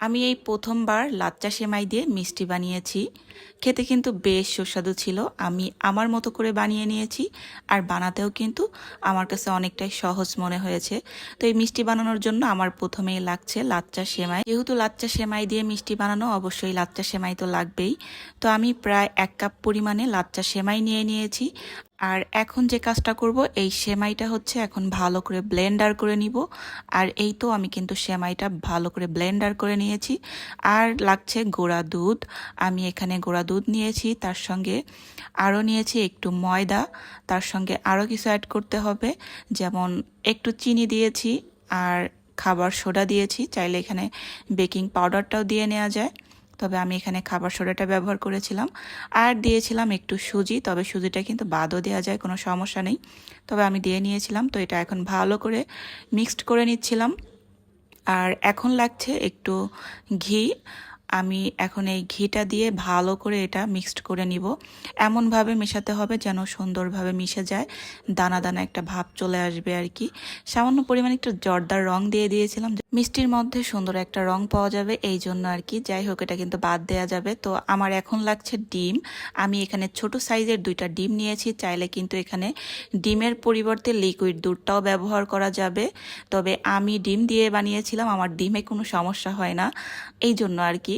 আমি এই প্রথমবার লাচ্চা সেমাই দিয়ে মিষ্টি বানিয়েছি। খেতে কিন্তু বেশ সুস্বাদু ছিল। আমি আমার মতো করে বানিয়ে নিয়েছি আর বানাতেও কিন্তু আমার কাছে অনেকটাই সহজ মনে হয়েছে। তো এই মিষ্টি বানানোর জন্য আমার প্রথমেই লাগছে লাচ্চা সেমাই। যেহেতু লাচ্চা সেমাই দিয়ে মিষ্টি বানানো, অবশ্যই লাচ্চা সেমাই তো লাগবেই। তো আমি প্রায় এক কাপ পরিমাণে লাচ্চা সেমাই নিয়ে নিয়েছি। আর এখন যে কাজটা করব, এই সেমাইটা হচ্ছে এখন ভালো করে ব্লেন্ডার করে নিব। আর এই তো আমি কিন্তু সেমাইটা ভালো করে ব্লেন্ডার করে নিয়েছি। আর লাগছে গোড়া দুধ। আমি এখানে গোড়া দুধ নিয়েছি, তার সঙ্গে আরও নিয়েছি একটু ময়দা। তার সঙ্গে আরও কিছু অ্যাড করতে হবে, যেমন একটু চিনি দিয়েছি আর খাবার সোডা দিয়েছি। চাইলে এখানে বেকিং পাউডারটাও দিয়ে নেওয়া যায়। তবে আমি এখানে খাবার সোডাটা ব্যবহার করেছিলাম। আর দিয়েছিলাম একটু সুজি, তবে সুজিটা কিন্তু বাদও দেওয়া যায়, কোনো সমস্যা নেই। তবে আমি দিয়ে নিয়েছিলাম, তো এটা এখন ভালো করে মিক্সড করে নিচ্ছিলাম। আর এখন লাগছে একটু ঘি আমি এখন এই ঘিটা দিয়ে ভালো করে এটা মিক্সড করে নিব। এমনভাবে মেশাতে হবে যেন সুন্দরভাবে মিশে যায়। দানা দানা একটা ভাব চলে আসবে আর কি। সামান্য পরিমাণে একটু জর্দার রং দিয়ে দিয়েছিলাম। মিষ্টির মধ্যে সুন্দর একটা রং পাওয়া যাবে এই জন্য আর কি। যাই হোক, এটা কিন্তু বাদ দেওয়া যাবে। তো আমার এখন লাগছে ডিম। আমি এখানে ছোট সাইজের দুইটা ডিম নিয়েছি। চাইলে কিন্তু এখানে ডিমের পরিবর্তে লিকুইড দুধটাও ব্যবহার করা যাবে। তবে আমি ডিম দিয়ে বানিয়েছিলাম। আমার ডিমে কোনো সমস্যা হয় না। এই জন্য আর কি।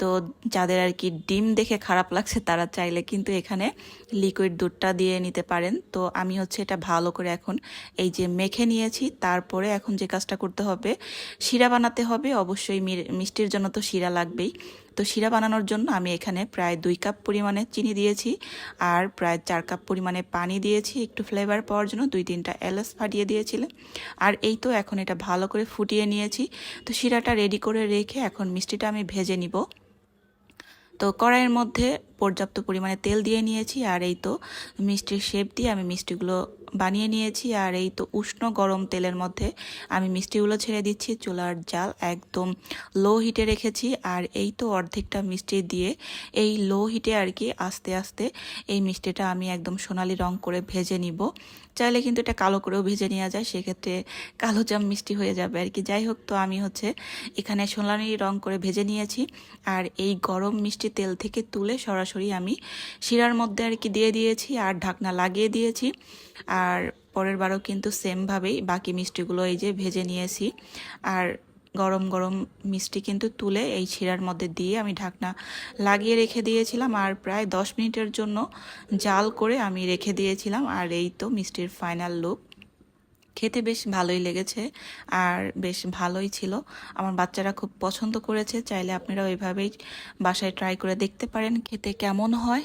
তো যাদের আর কি ডিম দেখে খারাপ লাগছে, তারা চাইলে কিন্তু এখানে লিকুইড দুধটা দিয়ে নিতে পারেন। তো আমি হচ্ছে এটা ভালো করে এখন এই যে মেখে নিয়েছি, তারপরে এখন যে কাজটা করতে হবে, শিরা বানাতে হবে। অবশ্যই মিষ্টির জন্য তো শিরা লাগবেই। তো শিরা বানানোর জন্য আমি এখানে প্রায় দুই কাপ পরিমাণে চিনি দিয়েছি আর প্রায় চার কাপ পরিমাণে পানি দিয়েছি একটু ফ্লেভার পাওয়ার জন্য, দুই তিনটা এলাচ ফাটিয়ে দিয়েছিলাম আর এই তো এখন এটা ভালো করে ফুটিয়ে নিয়েছি। তো শিরাটা রেডি করে রেখে এখন মিষ্টিটা আমি ভেজে নিব। তো কড়াইয়ের মধ্যে পর্যাপ্ত পরিমাণে তেল দিয়ে নিয়েছি আর এই তো মিষ্টির শেপ দিয়ে আমি মিষ্টিগুলো বানিয়ে নিয়েছি আর এই তো উষ্ণ গরম তেলের মধ্যে আমি মিষ্টিগুলো ছেড়ে দিচ্ছি। চুলার জাল একদম লো হিটে রেখেছি আর এই তো অর্ধেকটা মিষ্টি দিয়ে এই লো হিটে আর কি আস্তে আস্তে এই মিষ্টিটা আমি একদম সোনালি রং করে ভেজে নিব। চাইলে কিন্তু এটা কালো করেও ভেজে নেওয়া যায়, সেক্ষেত্রে কালো জাম মিষ্টি হয়ে যাবে আর কি। যাই হোক, তো আমি হচ্ছে এখানে সোনালি রং করে ভেজে নিয়েছি আর এই গরম মিষ্টি তেল থেকে তুলে সরাসরি আমি শিরার মধ্যে আর কি দিয়ে দিয়েছি আর ঢাকনা লাগিয়ে দিয়েছি। আর পরের বারও কিন্তু সেমভাবেই বাকি মিষ্টিগুলো এই যে ভেজে নিয়েছি। আর গরম গরম মিষ্টি কিন্তু তুলে এই শিরার মধ্যে দিয়ে আমি ঢাকনা লাগিয়ে রেখে দিয়েছিলাম আর প্রায় দশ মিনিটের জন্য জাল করে আমি রেখে দিয়েছিলাম আর এই তো মিষ্টির ফাইনাল লুক খেতে বেশ ভালোই লেগেছে আর বেশ ভালোই ছিল। আমার বাচ্চারা খুব পছন্দ করেছে, চাইলে আপনারা ওইভাবেই বাসায় ট্রাই করে দেখতে পারেন, খেতে কেমন হয়।